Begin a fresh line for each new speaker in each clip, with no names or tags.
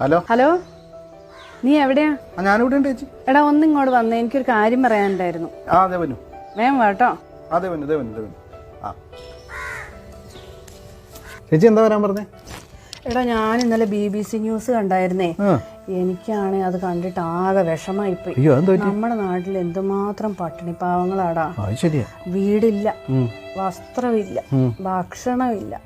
Hello?
Hello? നീ എവിടെയാ?
ഞാനിവിടെ ഉണ്ട് ചേച്ചി.
എടാ ഒന്നിങ്ങോട്ട് വന്നേ. എനിക്കൊരു കാര്യം പറയാനുണ്ടായിരുന്നു.
ആ അതെ വന്നു
വേഗം വാട്ടോ
അതെ വന്നു ഇതേ വന്നു ഇതേ വന്നു ആ. ചേച്ചി എന്താ വരാൻ പറഞ്ഞേ?
എടാ ഞാൻ ഇന്നലെ ബി ബി സി ന്യൂസ് കണ്ടായിരുന്നേ. എനിക്കാണ് അത് കണ്ടിട്ട് ആകെ
വിഷമായി പോയി
നമ്മുടെ നാട്ടിൽ എന്തുമാത്രം പട്ടിണി പാവങ്ങളാടാ വീടില്ല. വസ്ത്രമില്ല. ഭക്ഷണമില്ല.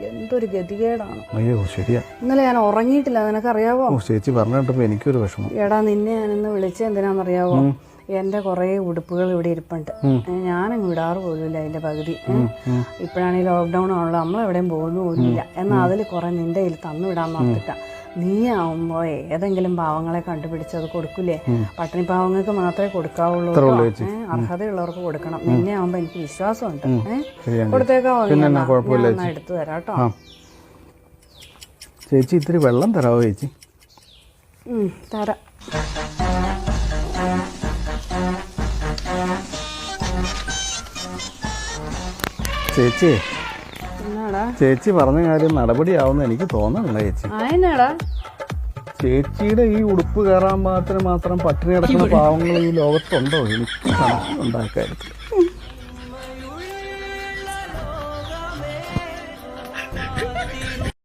എന്തൊരു ഗതികേടാണ്.
അയ്യോ ശരിയാ.
ഇന്നലെ ഞാൻ ഉറങ്ങിയിട്ടില്ല നിനക്കറിയാവോ?
ചേച്ചി പറഞ്ഞിട്ടപ്പോ എനിക്കൊരു വിഷമം.
എടാ നിന്നെ ഞാനിന്ന് വിളിച്ചത് എന്റെ കുറേ ഉടുപ്പുകൾ ഇവിടെ ഇരിപ്പുണ്ട്. ഞാനും ഞാനങ്ങ് വിടാറ് പോലുമില്ല അതിന്റെ പകുതി. ഇപ്പോഴാണെങ്കിൽ ലോക്ക്ഡൗൺ ആണല്ലോ നമ്മൾ എവിടെയും പോകുന്നു പോലുമില്ല. എന്നാൽ അതിൽ കുറെ നിന്റെ കയ്യിൽ തന്നു വിടാൻ നോക്കിട്ടാ നീ ആവുമ്പോ ഏതെങ്കിലും പാവങ്ങളെ കണ്ടുപിടിച്ച് അത് കൊടുക്കൂലേ? പട്ടിണി പാവങ്ങൾക്ക് മാത്രമേ കൊടുക്കാവുള്ളൂ അർഹതയുള്ളവർക്ക് കൊടുക്കണം. നിന്നെ ആവുമ്പോ എനിക്ക് വിശ്വാസമുണ്ട്. കൊടുത്തേക്കാവോ ഞാൻ എടുത്തു തരാം കേട്ടോ.
ചേച്ചി ഇത്തിരി വെള്ളം തരാവോ ചേച്ചി?
തരാം.
ചേച്ചി. ചേച്ചി പറഞ്ഞ കാര്യം നടപടിയാവുന്ന എനിക്ക് തോന്നണില്ല ചേച്ചി. ചേച്ചിയുടെ ഈ ഉടുപ്പ് കയറാൻ മാത്രം മാത്രം പട്ടിണി കിടക്കുന്ന പാവങ്ങൾ ഈ ലോകത്തുണ്ടോ? എനിക്ക് ഉണ്ടാക്കാര്യത്തിൽ